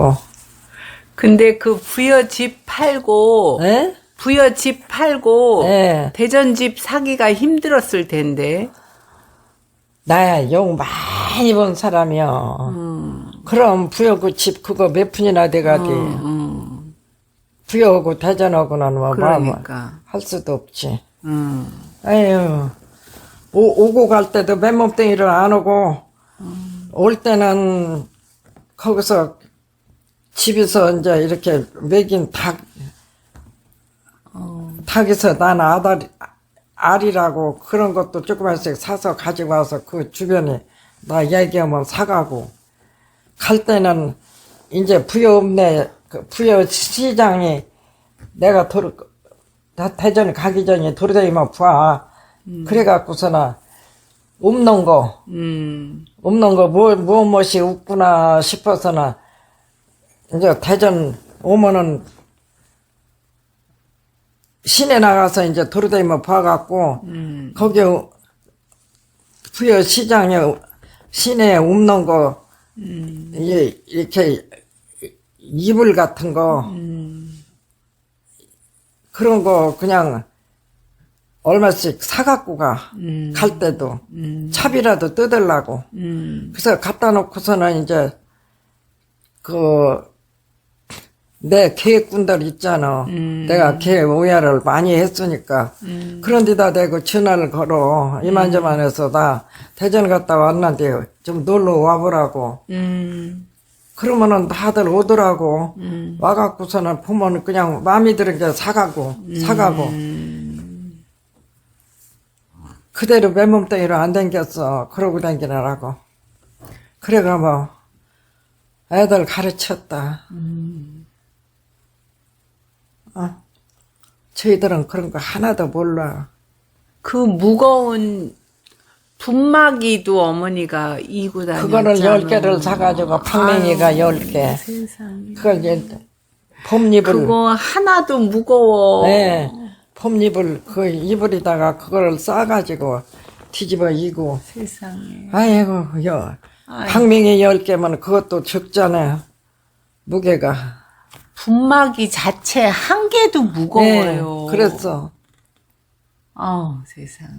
어. 근데 그 부여 집 팔고 에? 부여 집 팔고 예. 대전 집 사기가 힘들었을 텐데. 나야 욕 많이 본 사람이야. 음. 그럼 부여구 집 그거 몇 푼이나 돼가지. 음. 부여하고 대전하고는 뭐, 뭐, 그러니까. 할 수도 없지. 음. 아유, 오, 오고 갈 때도 맨몸뚱이를 안 오고, 올 때는 거기서 집에서 이제 이렇게 먹인 닭, 닭에서 난 아들, 알이라고 그런 것도 조그만씩 사서 가지고 와서 그 주변에 나 얘기하면 사가고, 갈 때는 이제 부여 없네, 그 부여 시장이 내가 도로, 다 대전 가기 전에 도로다니면 봐. 그래갖고서나 없는 거, 음. 없는 거, 뭐, 뭐, 무엇이 없구나 싶어서나, 이제 대전 오면은 시내 나가서 이제 도로다니면 봐갖고, 음. 거기 부여 시장에 시내에 없는 거, 음. 이- 이렇게 이불 같은 거, 음. 그런 거 그냥 얼마씩 사갖고 가. 음. 갈 때도. 음. 차비라도 뜯으려고. 음. 그래서 갖다 놓고서는 이제, 그, 내 계획군들 있잖아. 음. 내가 계획 오야를 많이 했으니까. 음. 그런 데다 대고 전화를 걸어. 이만저만 해서 나 대전 갔다 왔는데 좀 놀러 와보라고. 음. 그러면은 다들 오더라고. 음. 와갖고서는 보면 그냥 마음에 드는 게 사가고, 사가고. 음. 그대로 맨몸뚱이로 안 댕겼어. 그러고 댕기느라고. 그래가 뭐, 애들 가르쳤다. 어? 저희들은 그런 거 하나도 몰라. 그 무거운 분마기도 어머니가 이고 다녔잖아. 그거를 열 개를 사가지고 팡맹이가 열 개. 세상에. 그걸 이제 봄잎을, 그거 하나도 무거워. 네, 봄잎을 그 이불에다가 그걸 싸가지고 뒤집어 이고. 세상에. 아이고, 여. 팡맹이 열 개면 그것도 적잖아요. 무게가. 분마기 자체 한 개도 무거워요. 네, 그랬어. 아우 세상에.